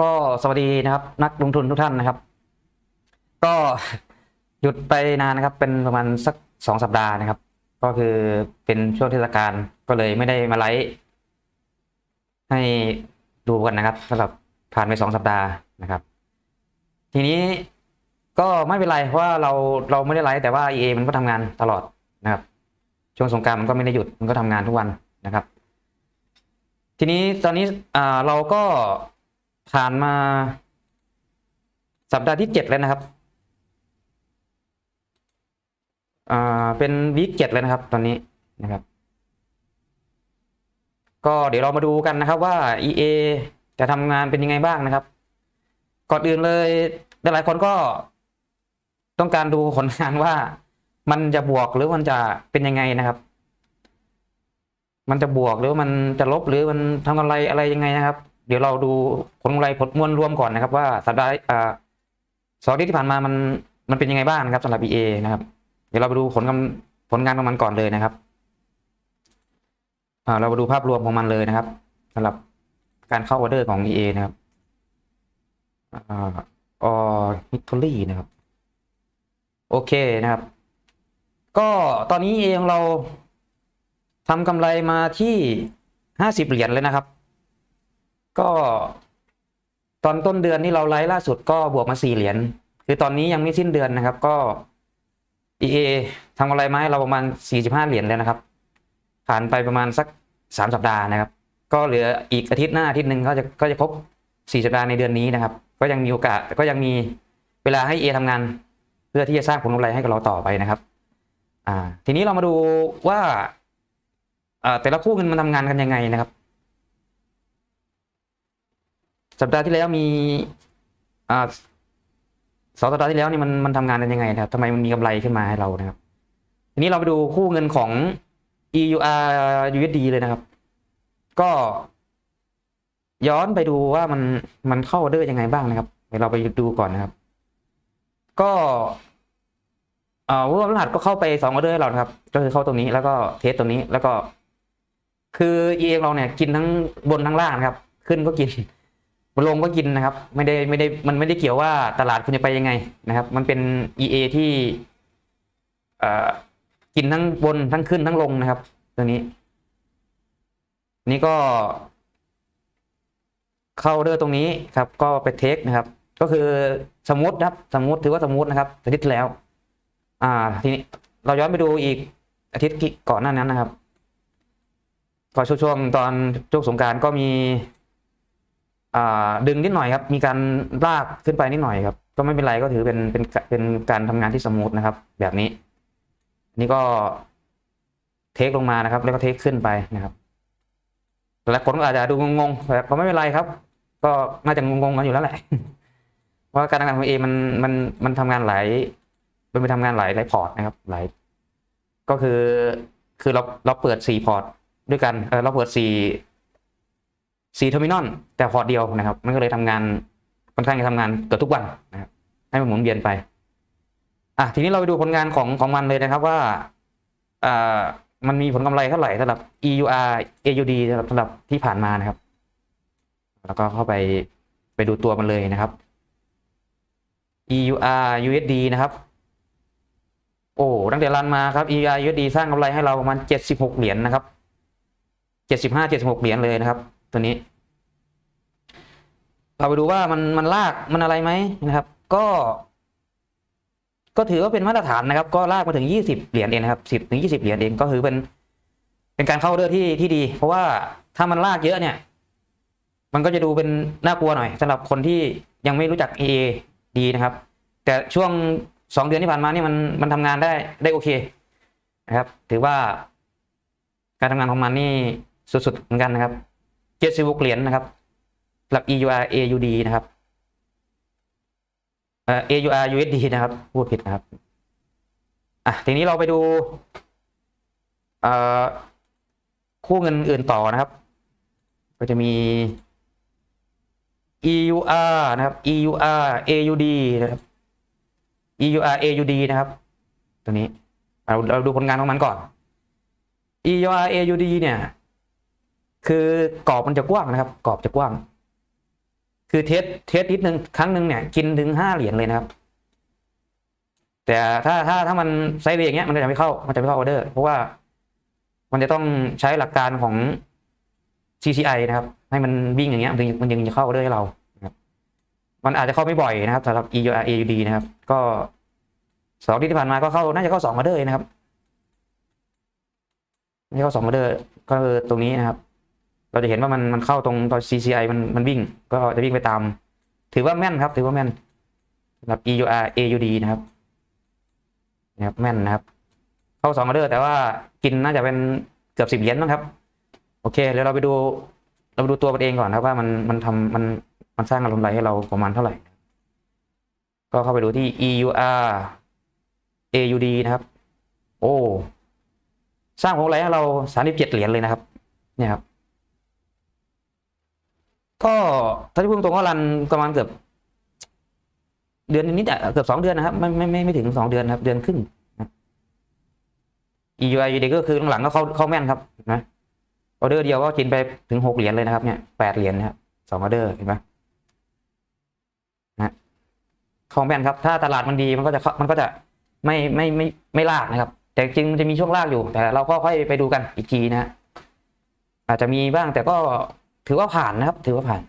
ก็สวัสดีนะครับนักลงทุนทุกท่านนะครับ ก็หยุดไปนานนะครับ เป็นประมาณสักสองสัปดาห์นะครับ ก็คือเป็นช่วงเทศกาลก็เลยไม่ได้มาไลฟ์ให้ดูกันนะครับสำหรับผ่านไปสองสัปดาห์นะครับ ทีนี้ก็ไม่เป็นไรเพราะว่าเราเราไม่ได้ไลฟ์แต่ว่า EA มันก็ทำงานตลอดนะครับ ช่วงสงการมันก็ไม่ได้หยุดมันก็ทำงานทุกวันนะครับ ทีนี้ตอนนี้อ่าเราก็ ผ่านมาสัปดาห์ที่เจ็ดแล้วนะครับ อ่า เป็นวีคเจ็ดแล้วนะครับ ตอนนี้นะครับ ก็เดี๋ยวเรามาดูกันนะครับว่า EA จะทำงานเป็นยังไงบ้างนะครับ ก่อนอื่นเลยหลายคนก็ต้องการดูผลงานว่ามันจะบวกหรือมันจะเป็นยังไงนะครับ มันจะบวกหรือมันจะลบหรือมันทำกำไรอะไรยังไงนะครับ เดี๋ยวเราดูผลกำไรผลมวลรวมก่อนนะครับว่าสัปดาห์อ่าสองทิตย์ที่ผ่านมามันมันเป็นยังไงบ้างนะครับสำหรับ EA นะครับ เดี๋ยวเราไปดูผลกำผลงานของมันก่อนเลยนะครับอ่าเรามาดูภาพรวมของมันเลยนะครับสำหรับการเข้าออเดอร์ของ EA นะครับอ่าออฮิตทอรี่นะครับ โอเคนะครับ ก็ตอนนี้เองเราทำกำไรมาที่ห้าสิบเหรียญเลยนะครับ ก็ตอนต้นเดือนที่เราไลฟ์ล่าสุดก็บวกมาสี่เหรียญคือตอนนี้ยังไม่สิ้นเดือนนะครับ ก็ EA ทำกำไรมาให้เราประมาณสี่สิบห้าเหรียญแล้วนะครับ ผ่านไปประมาณสักสามสัปดาห์นะครับ ก็เหลืออีกอาทิตย์หน้าอาทิตย์หนึ่งก็จะก็จะครบสี่สัปดาห์ในเดือนนี้นะครับ ก็ยังมีโอกาสก็ยังมีเวลาให้ EA ทำงาน เพื่อที่จะสร้างผลกำไรให้กับเราต่อไปนะครับ อ่า ทีนี้เรามาดูว่าอ่าแต่ละคู่เงินมันทำงานกันยังไงนะครับ สัปดาห์ที่แล้วมีอ่าสองสัปดาห์ที่แล้วนี่มันมันทำงานกันยังไงนะครับทำไมมันมีกำไรขึ้นมาให้เรานะครับ ทีนี้เราไปดูคู่เงินของ EUR USD เลยนะครับ ก็ย้อนไปดูว่ามันมันเข้าออเดอร์ยังไงบ้างนะครับเดี๋ยวเราไปดูก่อนนะครับ ก็เอ่อวันพฤหัสก็เข้าไปสองออเดอร์ให้เรานะครับ ก็คือเข้าตรงนี้แล้วก็เทสตรงนี้แล้วก็ คือเองเราเนี่ยกินทั้งบนทั้งล่างนะครับ ขึ้นก็กิน ลงก็กินนะครับ ไม่ได้ไม่ได้มันไม่ได้เกี่ยวว่าตลาดคุณจะไปยังไงนะครับ มันเป็น EA ที่อ่อกินทั้งบนทั้งขึ้นทั้งลงนะครับ ตัวนี้ นี่ก็ เข้าเดอร์ตรงนี้ครับ ก็ไปเทคนะครับ ก็คือสมมตินะครับ สมมติถือว่าสมมตินะครับอาทิตย์ที่แล้ว อ่า ทีนี้เราย้อนไปดูอีกอาทิตย์ก่อนหน้านั้นนะครับ ก็ช่วงตอนช่วงสงการก็มี ดึงนิดหน่อยครับมีการลากขึ้นไปนิดหน่อยครับ ก็ไม่เป็นไรก็ถือเป็นเป็นเป็นการทำงานที่สมูทนะครับ แบบนี้ นี่ก็เทคลงมานะครับ แล้วก็เทคขึ้นไปนะครับหลายคนก็อาจจะดูงงๆแต่ก็ไม่เป็นไรครับ ก็น่าจะงงๆกันอยู่แล้วแหละว่าการทำงานของเอมันมันมันทำงานหลายมันไปทำงานหลายหลายพอร์ตนะครับหลายก็คือคือเราเราเปิดสี่พอร์ตด้วยกันเออเราเปิดสี่ สี่เทอร์มินอลแต่พอร์ตเดียวนะครับ มันก็เลยทำงานค่อนข้างจะทำงานเกือบทุกวันนะครับ ให้มันหมุนเวียนไปอะทีนี้เราไปดูผลงานของของมันเลยนะครับว่าอ่ามันมีผลกำไรเท่าไหร่สำหรับ EUR AUD สำหรับสำหรับที่ผ่านมานะครับ แล้วก็เข้าไปไปดูตัวมันเลยนะครับ EUR USD นะครับ โอ้ตั้งแต่รันมาครับ EUR USD สร้างกำไรให้เราประมาณเจ็ดสิบหกเหรียญนะครับเจ็ดสิบห้าเจ็ดสิบหกเหรียญเลยนะครับ ตัวนี้ เราไปดูว่ามันมันลากมันอะไรไหมนะครับ ก็ ก็ถือว่าเป็นมาตรฐานนะครับ ก็ลากมาถึงยี่สิบเหรียญเองนะครับสิบถึงยี่สิบเหรียญเองก็คือเป็นเป็นการเข้าออเดอร์ที่ที่ดี เพราะว่าถ้ามันลากเยอะเนี่ย มันก็จะดูเป็นน่ากลัวหน่อยสำหรับคนที่ยังไม่รู้จัก EA ดีนะครับ แต่ช่วงสองเดือนที่ผ่านมานี่มันมันทำงานได้ได้โอเคนะครับ ถือว่าการทำงานของมันนี่สุดๆเหมือนกันนะครับ เจ็ดสิบเหรียญนะครับหลัก EUR AUD นะครับเอ่อ AUR USD นะครับพูดผิดนะครับอะทีนี้เราไปดูเอ่อคู่เงินอื่นต่อนะครับ ก็จะมี EUR นะครับ EUR AUD นะครับ EUR AUD นะครับ ตัวนี้เราเราดูผลงานของมันก่อน EUR AUD เนี่ย คือกรอบมันจะกว้างนะครับ กรอบจะกว้าง คือเทสเทสนิดนึงครั้งหนึ่งเนี่ย กินถึงห้าเหรียญเลยนะครับ แต่ถ้าถ้าถ้ามันไซด์เวย์อย่างเงี้ยมันจะไม่เข้ามันจะไม่เข้าออเดอร์ เพราะว่ามันจะต้องใช้หลักการของ CCI นะครับ ให้มันวิ่งอย่างเงี้ยมันถึงมันยังจะเข้าออเดอร์ให้เรานะครับ มันอาจจะเข้าไม่บ่อยนะครับสำหรับ EUR AUD นะครับ ก็สองที่ผ่านมาก็เข้าน่าจะเข้าสองออเดอร์นะครับไม่เข้าสองออเดอร์ ก็คือตรงนี้นะครับ เราจะเห็นว่ามันมันเข้าตรงตอน CCI มันมันวิ่ง ก็จะวิ่งไปตาม ถือว่าแม่นครับ ถือว่าแม่นสำหรับ EUR AUD นะครับนะครับแม่นนะครับ เข้าสองออเดอร์ แต่ว่ากินน่าจะเป็นเกือบสิบเหรียญนะครับ โอเคเดี๋ยวเราไปดูเราไปดูตัวมันเองก่อนครับว่ามันมันทำมันมันสร้างอารมณ์ไรให้เราประมาณเท่าไหร่ ก็เข้าไปดูที่ EUR AUD นะครับ โอ้ สร้างผลไรให้เราสามสิบเจ็ดเหรียญเลยนะครับ เนี่ยครับ ก็ถ้าจะพูดตรงก็รันประมาณเกือบ เดือนนิดๆอะเกือบสองเดือนนะครับไม่ไม่ไม่ไม่ถึงสองเดือนครับ เดือนครึ่งนะ EUI ก็คือหลังๆก็เข้าเข้าแม่นครับเห็นไหมออเดอร์เดียวก็กินไปถึงหกเหรียญเลยนะครับเนี่ยแปดเหรียญนะครับสองออเดอร์เห็นไหมนะเข้าแม่นครับ ถ้าตลาดมันดีมันก็จะมันก็จะไม่ไม่ไม่ไม่ลากนะครับ แต่จริงมันจะมีช่วงลากอยู่ แต่เราก็ค่อยไปดูกันอีกทีนะฮะอาจจะมีบ้างแต่ก็ ถือว่าผ่านนะครับ ถือว่าผ่าน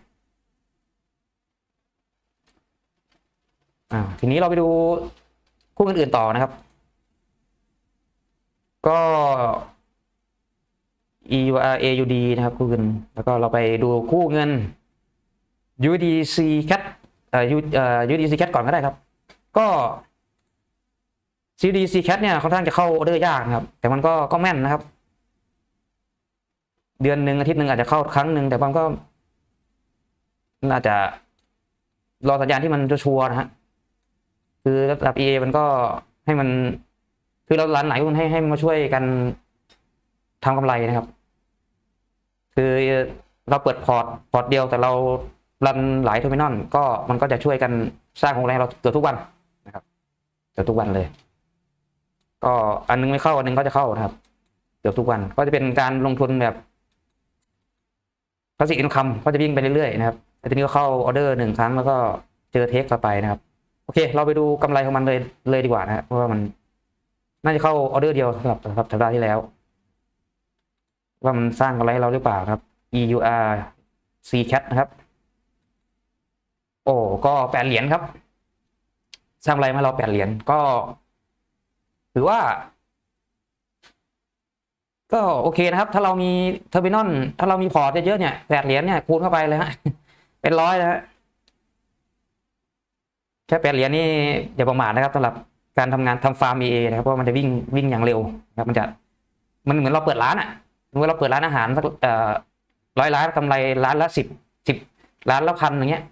อ่าทีนี้เราไปดูคู่อื่นๆต่อนะครับ ก็ EUR AUD นะครับ คู่เงิน แล้วก็เราไปดูคู่เงิน UDC Cat เอ่อ U- เอ่อ UDC Cat ก่อนก็ได้ครับ ก็ CDC Cat เนี่ยค่อนข้างจะเข้าออเดอร์ยากนะครับ แต่มันก็ก็แม่นนะครับ เดือนหนึ่งอาทิตย์หนึ่งอาจจะเข้าครั้งหนึ่งแต่มันก็น่าจะรอสัญญาณที่มันชัวร์นะฮะคือระดับ EA มันก็ให้มัน คือเราร้านไหนมันให้ให้มาช่วยกันทำกำไรนะครับ คือเราเปิดพอร์ตพอร์ตเดียวแต่เรารันหลายเทอร์มินอลก็มันก็จะช่วยกันสร้างของแรงเราเกือบทุกวันนะครับเกือบทุกวันเลย ก็อันนึงไม่เข้าอันนึงก็จะเข้านะครับ เกือบทุกวันก็จะเป็นการลงทุนแบบ ภาษีอินคัมก็จะวิ่งไปเรื่อยๆนะครับแล้วทีนี้ก็เข้าออเดอร์หนึ่งครั้งแล้วก็เจอเทคเข้าไปนะครับ โอเค เราไปดูกำไรของมันเลยเลยดีกว่านะฮะเพราะว่ามัน น่าจะเข้าออเดอร์เดียวสำหรับสำหรับสัปดาห์ที่แล้ว ว่ามันสร้างกำไรให้เราหรือเปล่าครับ EUR C cat นะครับ โอ้ก็แปดเหรียญครับสร้างกำไรมาเราแปดเหรียญก็ถือว่า ก็โอเคนะครับ ถ้าเรามีเทอร์มินอลถ้าเรามีพอร์ตเยอะๆเนี่ยแปดเหรียญเนี่ยคูณเข้าไปเลยฮะเป็นร้อยนะฮะแค่แปดเหรียญนี่อย่าประมาทนะครับสำหรับการทำงานทำฟาร์ม EA นะครับเพราะมันจะวิ่งวิ่งอย่างเร็วนะครับมันจะมันเหมือนเราเปิดร้านอะเมือเราเปิดร้านอาหารสักเอ่อร้อยล้านกำไรร้านละสิบสิบล้านละพันอย่างเงี้ย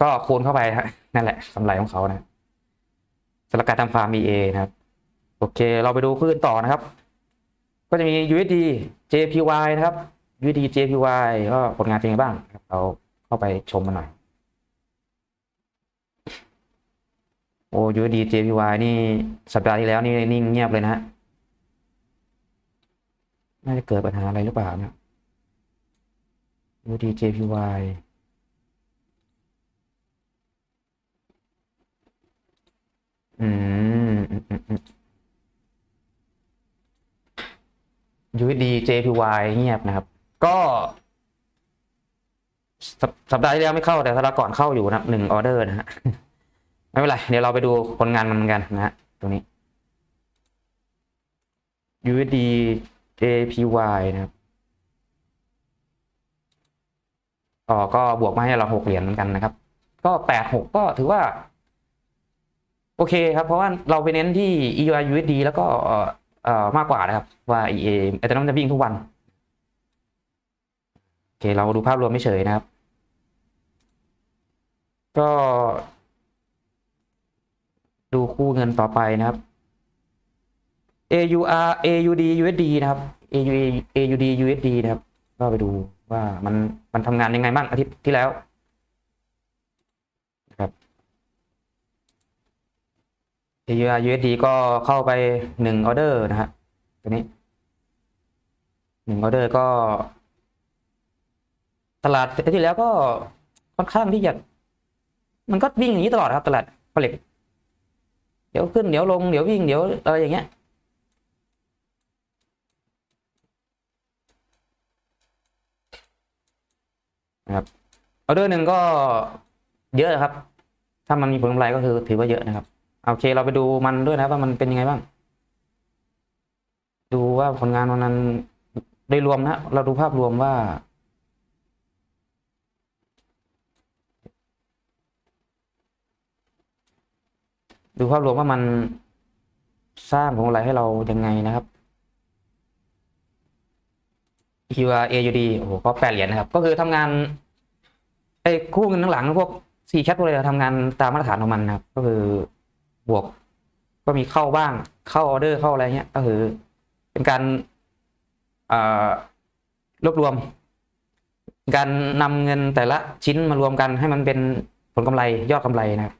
ก็คูณเข้าไปฮะนั่นแหละกำไรของเขานะสำหรับการทำฟาร์ม EA นะครับ โอเค เราไปดูคลื่นต่อนะครับ ก็จะมี USD JPY นะครับ USD JPY ก็ผลงานเป็นยังไงบ้างครับเราเข้าไปชมมันหน่อยโอ้ยูดี JPY นี่สัปดาห์ที่แล้วนี่นิ่งเงียบเลยนะฮะน่าจะเกิดปัญหาอะไรหรือเปล่าเนี่ยยูดี JPY อืมอืมอืมอืม USD JPY เงียบนะครับ ก็สัปสัปดาห์ที่แล้วไม่เข้าแต่สัปดาห์ก่อนเข้าอยู่นะหนึ่งออเดอร์นะฮะไม่เป็นไร เดี๋ยวเราไปดูผลงานมันเหมือนกันนะฮะตรงนี้ USD JPY นะครับอ๋อก็บวกมาให้เราหกเหรียญเหมือนกันนะครับ ก็แปดหกก็ถือว่า โอเคครับ เพราะว่าเราไปเน้นที่ EUR USD แล้วก็ เอ่อมากกว่านะครับ ว่า EA แต่นั้นมันจะวิ่งทุกวันโอเคเราดูภาพรวมไม่เฉยนะครับ ก็ ดูคู่เงินต่อไปนะครับ AUR AUD USD นะครับ AUD AUD USD นะครับ ก็ไปดูว่ามันมันทำงานยังไงบ้างอาทิตย์ที่แล้วนะครับ AUR USD ก็เข้าไปหนึ่งออเดอร์นะฮะตัวนี้หนึ่งออเดอร์ก็ ตลาดอาทิตย์ที่แล้วก็ค่อนข้างที่จะมันก็วิ่งอย่างนี้ตลอดครับ ตลาดผลิตเดี๋ยวขึ้นเดี๋ยวลงเดี๋ยววิ่งเดี๋ยวอะไรอย่างเงี้ยนะครับออเดอร์หนึ่งก็เยอะครับ ถ้ามันมีผลกำไรก็คือถือว่าเยอะนะครับ โอเคเราไปดูมันด้วยนะว่ามันเป็นยังไงบ้าง ดูว่าผลงานวันนั้นโดยรวมนะ เราดูภาพรวมว่า ดูภาพรวมว่ามันสร้างผลกำไรให้เรายังไงนะครับ QR AUD โอ้โหก็แปดเหรียญนะครับ ก็คือทำงานไอ้คู่เงินทั้งหลังพวกซีแคทพวกอะไรทำงานตามมาตรฐานของมันนะครับ ก็คือ บวก ก็มีเข้าบ้าง เข้าออเดอร์เข้าอะไรเงี้ย ก็คือ เป็นการรวบรวม การนำเงินแต่ละชิ้นมารวมกันให้มันเป็นผลกำไรยอดกำไรนะครับ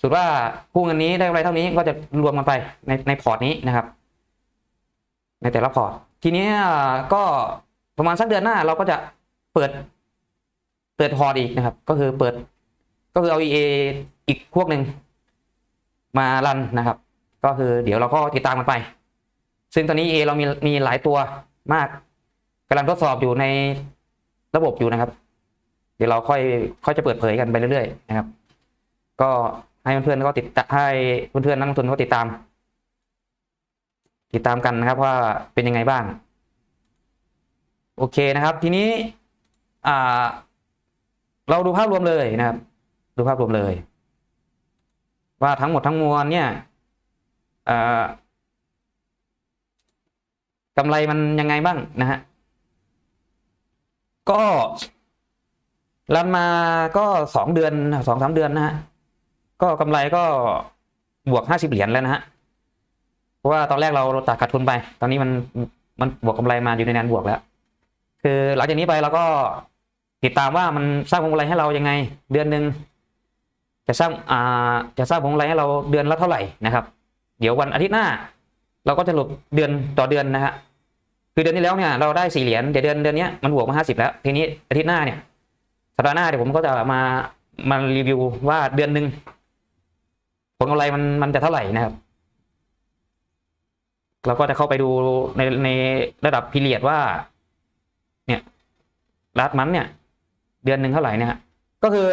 สุดว่าคู่เงินนี้ได้กำไรเท่านี้ก็จะรวมกันไปในในพอร์ตนี้นะครับ ในแต่ละพอร์ตทีนี้ก็ประมาณสักเดือนหน้าเราก็จะเปิดเปิดพอร์ตอีกนะครับ ก็คือเปิดก็คือเอา EA อีกพวกหนึ่ง มารันนะครับ ก็คือเดี๋ยวเราก็ติดตามกันไป ซึ่งตอนนี้ A เรามีมีหลายตัวมากกำลังทดสอบอยู่ในระบบอยู่นะครับ เดี๋ยวเราค่อยค่อยจะเปิดเผยกันไปเรื่อยๆนะครับ ก็ให้เพื่อนๆก็ติดให้เพื่อนๆนักลงทุนก็ติดตาม ติดตามกันนะครับว่าเป็นยังไงบ้าง โอเคนะครับ ทีนี้เราดูภาพรวมเลยนะครับ ดูภาพรวมเลย ว่าทั้งหมดทั้งมวลเนี่ยกำไรมันยังไงบ้างนะฮะ ก็รันมาก็สองเดือนสองสามเดือนนะฮะ ก็กำไรก็บวกห้าสิบเหรียญแล้วนะฮะ เพราะว่าตอนแรกเราตัดขาดทุนไป ตอนนี้มันมันบวกกำไรมาอยู่ในแดนบวกแล้ว คือหลังจากนี้ไปเราก็ติดตามว่ามันสร้างกำไรให้เรายังไง เดือนหนึ่ง จะสร้างอ่าจะสร้างผลกำไรให้เราเดือนละเท่าไหร่นะครับ เดี๋ยววันอาทิตย์หน้า เราก็จะหลบเดือนต่อเดือนนะฮะคือเดือนที่แล้วเนี่ยเราได้สี่เหรียญเดี๋ยวเดือนเดือนนี้มันบวกมาห้าสิบแล้วทีนี้อาทิตย์หน้าเนี่ยสัปดาห์หน้าเดี๋ยวผมก็จะมามารีวิวว่าเดือนหนึ่งผลกำไรมันมันจะเท่าไหร่นะครับ เราก็จะเข้าไปดูในในระดับพีเรียดว่า เนี่ยรัดมันเนี่ย เดือนหนึ่งเท่าไหร่เนี่ยฮะก็คือ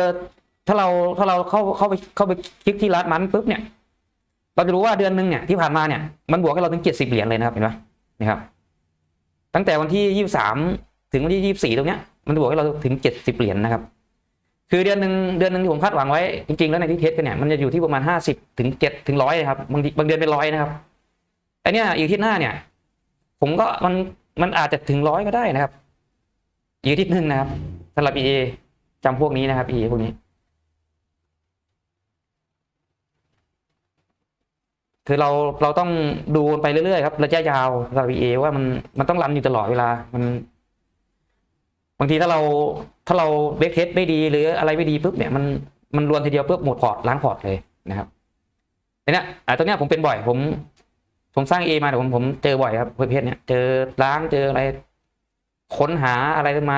ถ้าเราถ้าเราเข้าเข้าไปเข้าไปคลิกที่รัดมันปุ๊บเนี่ย เราจะรู้ว่าเดือนหนึ่งเนี่ยที่ผ่านมาเนี่ยมันบวกให้เราถึงเจ็ดสิบเหรียญเลยนะครับเห็นไหมนี่ครับ ตั้งแต่วันที่ยี่สามถึงวันที่ยี่สี่ตรงเนี้ย มันบวกให้เราถึงเจ็ดสิบเหรียญนะครับ คือเดือนหนึ่งเดือนหนึ่งที่ผมคาดหวังไว้จริงๆแล้วในที่เทสกันเนี่ยมันจะอยู่ที่ประมาณห้าสิบถึงเจ็ดถึงร้อยครับบางบางเดือนเป็นร้อยนะครับไอเนี้ยอีกที่หน้าเนี่ย ผมก็มันมันอาจจะถึงร้อยก็ได้นะครับอีกทิตย์หนึ่งนะครับสำหรับ EA จำพวกนี้นะครับ EA พวกนี้ คือเราเราต้องดูไปเรื่อยๆครับระยะยาวสำหรับ EA ว่ามันมันต้องรันอยู่ตลอดเวลามัน บางทีถ้าเราถ้าเราเบรกเทสไม่ดีหรืออะไรไม่ดีปุ๊บเนี่ยมันมันรวนทีเดียวปุ๊บหมดพอร์ตล้างพอร์ตเลยนะครับอันเนี้ยอ่าตัวเนี้ยผมเป็นบ่อย ผม ผมสร้างเอมาแต่ผมผมเจอบ่อยครับประเภทเนี้ยเจอล้างเจออะไร ค้นหาอะไรมา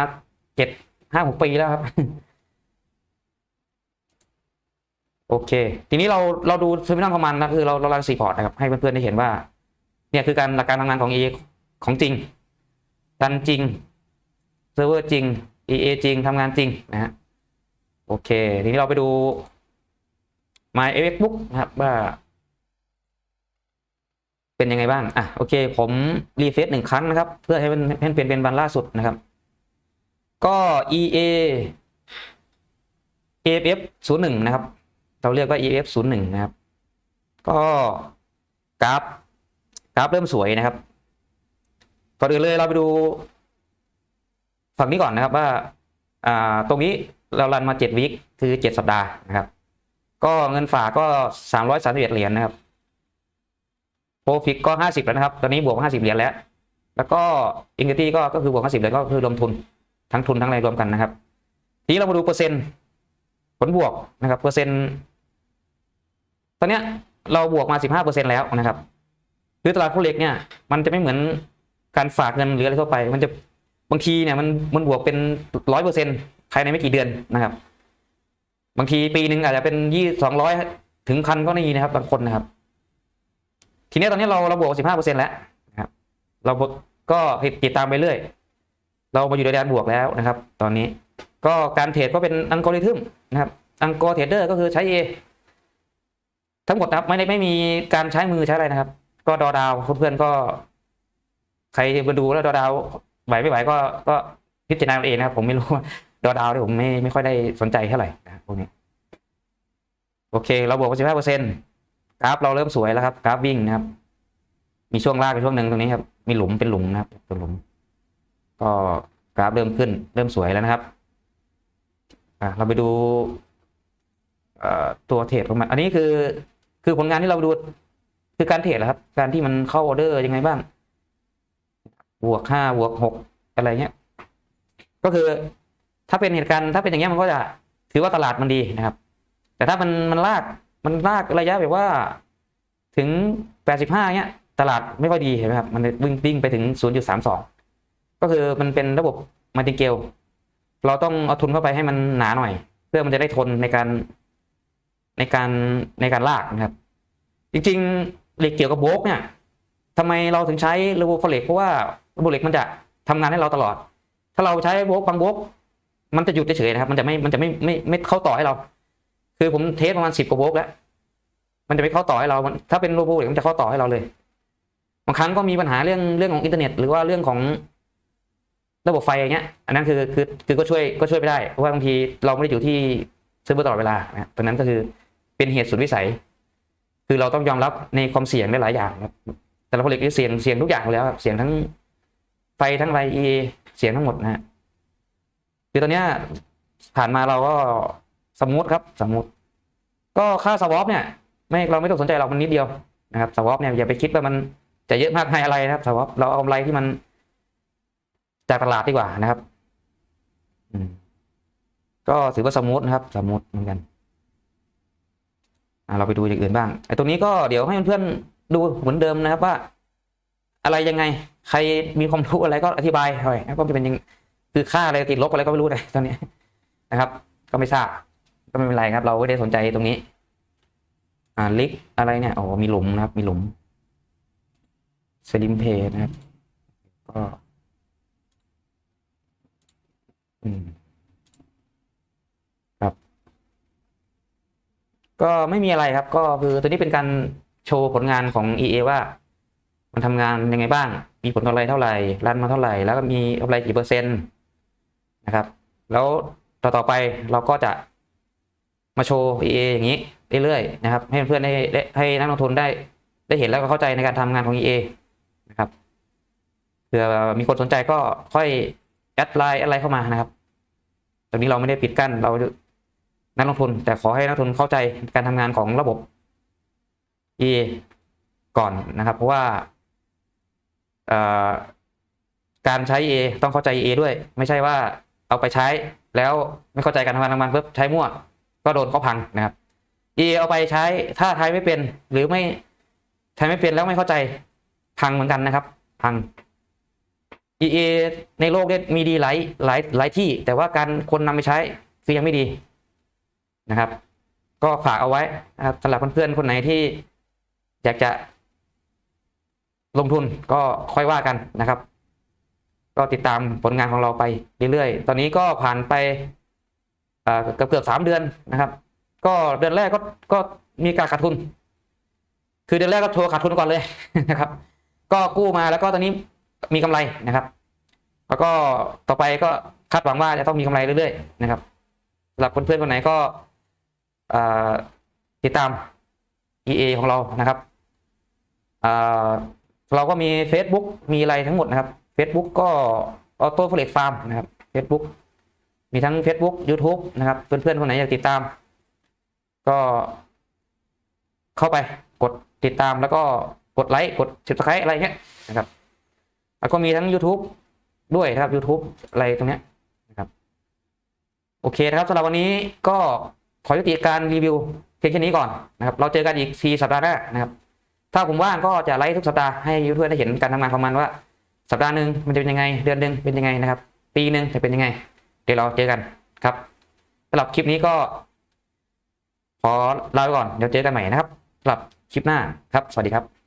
เจ็ดห้าหกปีแล้วครับ โอเค ทีนี้เราเราดูเทอร์มินอลของมันนะคือเราเรารันสี่พอร์ตนะครับให้เพื่อนๆได้เห็นว่า เนี่ยคือการหลักการทำงานของ EA ของจริงรันจริงเซิร์ฟเวอร์จริง EA จริงทำงานจริงนะฮะโอเค ทีนี้เราไปดู My FX Book นะครับว่า เป็นยังไงบ้าง อะโอเค ผมรีเฟซหนึ่งครั้งนะครับ เพื่อให้มันให้มันเป็นเป็นวันล่าสุดนะครับ ก็ EA AFF ศูนย์หนึ่งนะครับ เราเรียกว่า EF ศูนย์หนึ่งนะครับ ก็กราฟกราฟเริ่มสวยนะครับก่อนอื่นเลยเราไปดู ฝั่งนี้ก่อนนะครับว่าอ่าตรงนี้เรารันมาเจ็ดวิคคือเจ็ดสัปดาห์นะครับ ก็เงินฝากก็สามร้อยสามสิบเอ็ดเหรียญนะครับโปรฟิกก็ห้าสิบแล้วนะครับ ตอนนี้บวกห้าสิบเหรียญแล้ว แล้วก็อินกิตี้ก็ก็คือบวกห้าสิบเลยก็คือรวมทุนทั้งทุนทั้งอะไรรวมกันนะครับ ทีนี้เรามาดูเปอร์เซ็นต์ผลบวกนะครับเปอร์เซ็นต์ ตอนเนี้ยเราบวกมาสิบห้าเปอร์เซ็นแล้วนะครับคือตลาดผู้นเล็กเนี่ยมันจะไม่เหมือนการฝากเงินหรืออะไรทั่วไป มันจะบางทีเนี่ยมันมันบวกเป็นร้อยเปอร์เซ็นต์ภายในไม่กี่เดือนนะครับ บางทีปีหนึ่งอาจจะเป็นยี่สองร้อยถึงพันก็มีนะครับบางคนนะครับ ทีนี้ตอนนี้เราเราบวกสิบห้าเปอร์เซ็นแล้วนะครับ เราบวกก็ติดตามไปเรื่อย เรามาอยู่ในแดนบวกแล้วนะครับ ตอนนี้ก็การเทรดก็เป็นอัลกอริทึมนะครับอัลกอร์เทรดเดอร์ก็คือใช้ A ทั้งหมดนะครับไม่ได้ไม่มีการใช้มือใช้อะไรนะครับ ก็ดอดาวเพื่อนๆก็ ใครมาดูแล้วดอดาวไหวไม่ไหวก็ก็พิจารณาเองนะครับ ผมไม่รู้ว่าดอดาวที่ผมไม่ไม่ค่อยได้สนใจเท่าไหร่นะพวกนี้ โอเค เราบวกไปสิบห้าเปอร์เซ็นต์กราฟเราเริ่มสวยแล้วครับ กราฟวิ่งนะครับ มีช่วงลากไปช่วงหนึ่งตรงนี้ครับ มีหลุมเป็นหลุมนะครับเป็นหลุม ก็กราฟเริ่มขึ้น เริ่มสวยแล้วนะครับอะเราไปดูตัวเทรดของมัน อันนี้คือ คือผลงานที่เราดูคือการเทรดแหละครับ การที่มันเข้าออเดอร์ยังไงบ้างบวกห้าบวกหกอะไรเงี้ย ก็คือถ้าเป็นเหตุการณ์ถ้าเป็นอย่างเงี้ยมันก็จะถือว่าตลาดมันดีนะครับ แต่ถ้ามันมันลากมันลากระยะแบบว่าถึงแปดสิบห้าเงี้ย ตลาดไม่ค่อยดีเห็นไหมครับ มันวิ่งวิ่งไปถึงศูนย์จุดสามสองก็คือมันเป็นระบบมาติเกลเราต้องเอาทุนเข้าไปให้มันหนาหน่อย เพื่อมันจะได้ทนในการ ในการในการลากนะครับ จริงๆเหล็กเกี่ยวกับโบกเนี่ยทำไมเราถึงใช้ระบบเหล็กเพราะว่าระบบเหล็กมันจะทำงานให้เราตลอด ถ้าเราใช้โบกบางโบกมันจะหยุดเฉยๆนะครับ มันจะไม่มันจะไม่ไม่ไม่เข้าต่อให้เรา คือผมเทสประมาณสิบกว่าโบกแล้วมันจะไม่เข้าต่อให้เรา ถ้าเป็นโลโบเหล็กมันจะเข้าต่อให้เราเลย บางครั้งก็มีปัญหาเรื่องเรื่องของอินเทอร์เน็ต หรือว่าเรื่องของระบบไฟอย่างเงี้ย อันนั้นคือคือคือก็ช่วยก็ช่วยไม่ได้ เพราะว่าบางทีเราไม่ได้อยู่ที่เซิร์ฟเวอร์ตลอดเวลานะตรงนั้นก็คือ เป็นเหตุสุดวิสัย คือเราต้องยอมรับในความเสี่ยงได้หลายอย่างครับแต่ละผลิตเสี่ยงเสี่ยงทุกอย่างแล้วครับเสี่ยงทั้งไฟทั้งไรเอเสี่ยงทั้งหมดนะฮะคือตอนนี้ผ่านมาเราก็สมมติครับสมมติ ก็ค่าสวอปเนี่ยไม่เราไม่ต้องสนใจเรามันนิดเดียวนะครับสวอปเนี่ยอย่าไปคิดว่ามันจะเยอะมากมายอะไรนะครับสวอปเราเอากำไรที่มันจากตลาดดีกว่านะครับอืมก็ถือว่าสมมตินะครับ สมมติเหมือนกัน เราไปดูอย่างอื่นบ้างไอ้ตรงนี้ก็เดี๋ยวให้เพื่อนๆดูเหมือนเดิมนะครับว่า อะไรยังไง ใครมีความรู้อะไรก็อธิบายหน่อยก็จะเป็นยังคือค่าอะไรติดลบอะไรก็ไม่รู้เลยตอนนี้นะครับ ก็ไม่ทราบก็ไม่เป็นไรครับ เราไม่ได้สนใจตรงนี้ อ่าลิกอะไรเนี่ยโอ้มีหลุมนะครับ มีหลุมสลิมเพย์นะครับ ก็ อืม ครับ ก็ไม่มีอะไรครับ ก็คือตัวนี้เป็นการโชว์ผลงานของ EA ว่า มันทำงานยังไงบ้าง มีผลกำไรเท่าไหร่รันมาเท่าไหร่ แล้วก็มีกำไรกี่เปอร์เซ็นต์นะครับ แล้วต่อต่อไปเราก็จะมาโชว์ EA อย่างนี้เรื่อยๆนะครับ ให้เพื่อนๆได้ให้นักลงทุนได้ได้เห็นแล้วก็เข้าใจในการทำงานของ EA นะครับเผื่อมีคนสนใจก็ค่อยแอดไลน์อะไรเข้ามานะครับตรงนี้เราไม่ได้ปิดกั้นเรา นักลงทุน แต่ขอให้นักลงทุนเข้าใจการทำงานของระบบ EA ก่อนนะครับ เพราะว่าการใช้ EA ต้องเข้าใจ EA ด้วย ไม่ใช่ว่าเอาไปใช้แล้วไม่เข้าใจการทำงานทำงานเพิ่ใช้มั่ว ก็โดนเขาพังนะครับ EA เอาไปใช้ถ้าใช้ไม่เป็น หรือไม่ใช้ไม่เป็นแล้วไม่เข้าใจพังเหมือนกันนะครับ พัง EA ในโลกเนี่ยมีดีหลายหลายหลายที่ แต่ว่าการคนนำไปใช้คือยังไม่ดี นะครับ ก็ฝากเอาไว้นะครับสำหรับเพื่อนๆคนไหนที่อยากจะ ลงทุนก็ค่อยว่ากันนะครับ ก็ติดตามผลงานของเราไปเรื่อยๆ ตอนนี้ก็ผ่านไปเอ่อเกือบเกือบสามเดือนนะครับ ก็เดือนแรกก็ก็มีการขาดทุน คือเดือนแรกก็โชว์ขาดทุนก่อนเลยนะครับ ก็กู้มาแล้วก็ตอนนี้มีกำไรนะครับ แล้วก็ต่อไปก็คาดหวังว่าจะต้องมีกำไรเรื่อยๆนะครับสำหรับเพื่อนๆคนไหนก็ ติดตาม EA ของเรานะครับเเราก็มี Facebook มีอะไรทั้งหมดนะครับ Facebook ก็ Auto f l e x Farm นะครับ Facebook มีทั้ง Facebook YouTube นะครับ เพื่อนๆ คนไหนอยากติดตาม ก็เข้าไปกดติดตามแล้วก็กดไลค์กด subscribe อะไรเงี้ยนะครับ แล้วก็มีทั้ง YouTube ด้วยนะครับ YouTube อะไรตรงเนี้ยนะครับ โอเคนะครับสำหรับวันนี้ก็ ขอยุติการรีวิวเพียงแค่นี้ก่อนนะครับ เราเจอกันอีกทีสัปดาห์หน้านะครับ ถ้าผมว่างก็จะไลฟ์ทุกสัปดาห์ให้ยูทูบได้เห็นการทำงานของมันว่า สัปดาห์หนึ่งมันจะเป็นยังไง เดือนหนึ่งเป็นยังไงนะครับ ปีหนึ่งจะเป็นยังไง เดี๋ยวเราเจอกันครับสำหรับคลิปนี้ก็ ขอลาไปก่อน เดี๋ยวเจอกันใหม่นะครับสำหรับคลิปหน้าครับ สวัสดีครับ